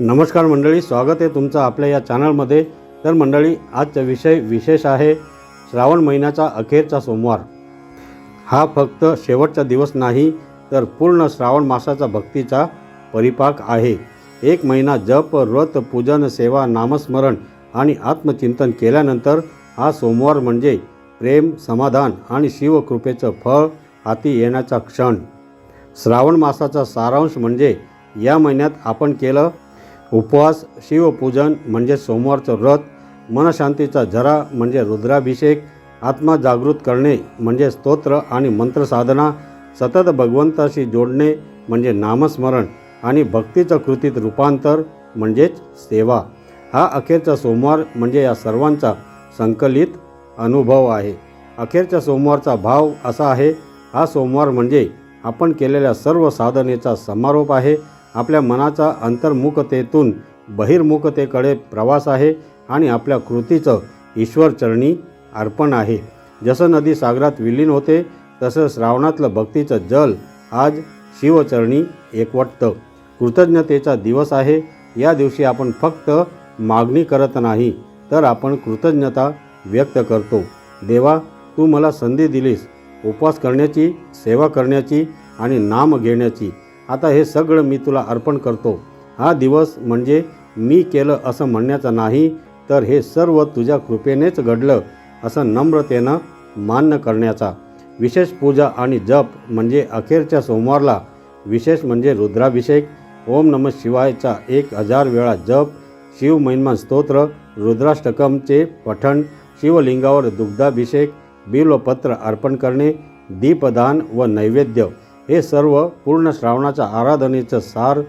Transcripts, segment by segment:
नमस्कार मंडळी स्वागत आहे तुमचं आपल्या या चॅनलमध्ये. तर मंडळी आजचा विषय विशेष आहे श्रावण महिन्याचा अखेरचा सोमवार. हा फक्त शेवटचा दिवस नाही तर पूर्ण श्रावण मासाचा भक्तीचा परिपाक आहे. एक महिना जप व्रत पूजन सेवा नामस्मरण आणि आत्मचिंतन केल्यानंतर हा सोमवार म्हणजे प्रेम समाधान आणि शिवकृपेचं फळ हाती येण्याचा क्षण. श्रावण मासाचा सारांश म्हणजे या महिन्यात आपण केलं उपवास शिवपूजन म्हणजे सोमवारचं व्रत मनशांतीचा झरा म्हणजे रुद्राभिषेक आत्मा जागृत करणे म्हणजे स्तोत्र आणि मंत्रसाधना सतत भगवंताशी जोडणे म्हणजे नामस्मरण आणि भक्तीचं कृतीत रूपांतर म्हणजेच सेवा. हा अखेरचा सोमवार म्हणजे या सर्वांचा संकलित अनुभव आहे. अखेरच्या सोमवारचा भाव असा आहे हा सोमवार म्हणजे आपण केलेल्या सर्व साधनेचा समारोप आहे आपल्या मनाचा अंतर्मुखतेतून बहिर्मुखतेकडे प्रवास आहे आणि आपल्या कृतीचं ईश्वरचरणी अर्पण आहे. जसं नदी सागरात विलीन होते तसं श्रावणातलं भक्तीचं जल आज शिवचरणी एकवटतं. कृतज्ञतेचा दिवस आहे. या दिवशी आपण फक्त मागणी करत नाही तर आपण कृतज्ञता व्यक्त करतो. देवा तू मला संधी दिलीस. उपवास करण्याची सेवा करण्याची आणि नाम घेण्याची. आता हे सगळं मी तुला अर्पण करतो. हा दिवस म्हणजे मी केलं असं म्हणण्याचं नाही तर हे सर्व तुझ्या कृपेनेच घडलं असं नम्रतेनं मान्य करण्याचा. विशेष पूजा आणि जप म्हणजे अखेरच्या सोमवारला विशेष म्हणजे रुद्राभिषेक ओम नम शिवायचा एक हजार वेळा जप शिव स्तोत्र रुद्राष्टकमचे पठण शिवलिंगावर दुग्धाभिषेक बिल्वपत्र अर्पण करणे दीपदान व नैवेद्य. हे सर्व पूर्ण श्रावणाच्या आराधनेचं सार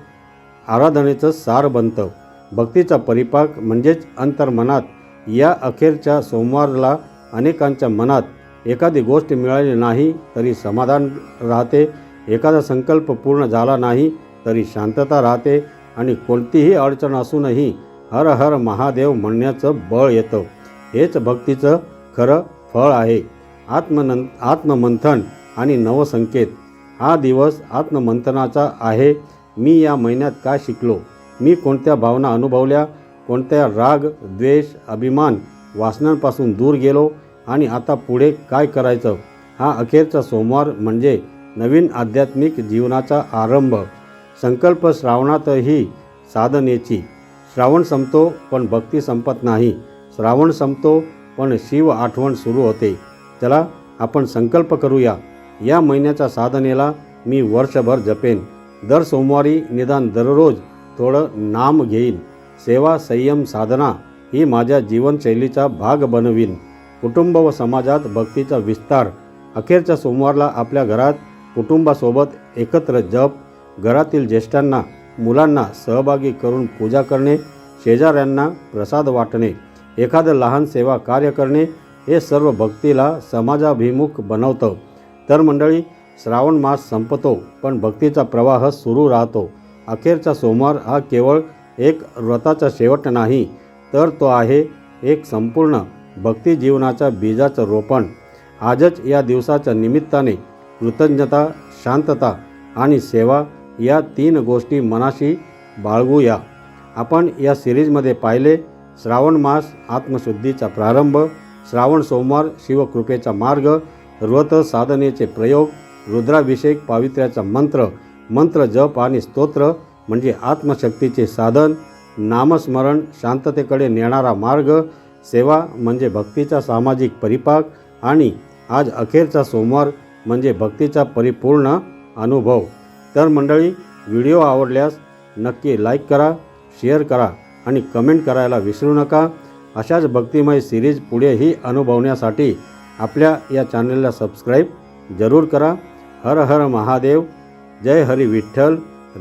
आराधनेचं सार बनतं. भक्तीचा परिपाक म्हणजेच अंतर्मनात या अखेरच्या सोमवारला अनेकांच्या मनात एखादी गोष्ट मिळाली नाही तरी समाधान राहते एखादा संकल्प पूर्ण झाला नाही तरी शांतता राहते आणि कोणतीही अडचण असूनही हर हर महादेव म्हणण्याचं बळ येतं. हेच भक्तीचं खरं फळ आहे. आत्मनं आत्ममंथन आणि नवसंकेत. हा दिवस आत्ममंथनाचा आहे. मी या महिन्यात काय शिकलो? मी कोणत्या भावना अनुभवल्या? कोणत्या राग द्वेष अभिमान वासनांपासून दूर गेलो? आणि आता पुढे काय करायचं? हा अखेरचा सोमवार म्हणजे नवीन आध्यात्मिक जीवनाचा आरंभ. संकल्प श्रावणातही साधनेची. श्रावण संपतो पण भक्ती संपत नाही. श्रावण संपतो पण शिव आठवण सुरू होते. चला आपण संकल्प करूया. या महिन्याच्या साधनेला मी वर्षभर जपेन. दर सोमवारी निदान दररोज थोडं नाम घेईन. सेवा संयम साधना ही माझ्या जीवनशैलीचा भाग बनवीन. कुटुंब व समाजात भक्तीचा विस्तार. अखेरच्या सोमवारला आपल्या घरात कुटुंबासोबत एकत्र जप घरातील ज्येष्ठांना मुलांना सहभागी करून पूजा करणे शेजाऱ्यांना प्रसाद वाटणे एखादं लहान सेवा कार्य करणे हे सर्व भक्तीला समाजाभिमुख बनवतं. तर मंडळी श्रावण मास संपतो पण भक्तीचा प्रवाह सुरू राहतो. अखेरचा सोमवार हा केवळ एक व्रताचा शेवट नाही तर तो आहे एक संपूर्ण भक्ती जीवनाच्या बीजाचं रोपण. आजच या दिवसाच्या निमित्ताने कृतज्ञता शांतता आणि सेवा या तीन गोष्टी मनाशी बाळगूया. आपण या सिरीजमध्ये पाहिले श्रावण मास आत्मशुद्धीचा प्रारंभ श्रावण सोमवार शिवकृपेचा मार्ग व्रत साधनेचे प्रयोग रुद्राभिषेक पावित्र्याचा मंत्र मंत्र जप आणि स्तोत्र म्हणजे आत्मशक्तीचे साधन नामस्मरण शांततेकडे नेणारा मार्ग सेवा म्हणजे भक्तीचा सामाजिक परिपाक आणि आज अखेरचा सोमवार म्हणजे भक्तीचा परिपूर्ण अनुभव. तर मंडळी व्हिडिओ आवडल्यास नक्की लाईक करा शेअर करा आणि कमेंट करायला विसरू नका. अशाच भक्तिमय सिरीज पुढेही अनुभवण्यासाठी आपल्या या चॅनलला सबस्क्राईब जरूर करा. हर हर महादेव. जय हरी विठ्ठल.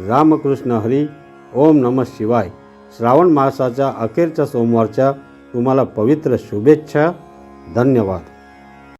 रामकृष्ण हरी. ओम नमः शिवाय. श्रावण मासाच्या अखेरच्या सोमवारच्या तुम्हाला पवित्र शुभेच्छा. धन्यवाद.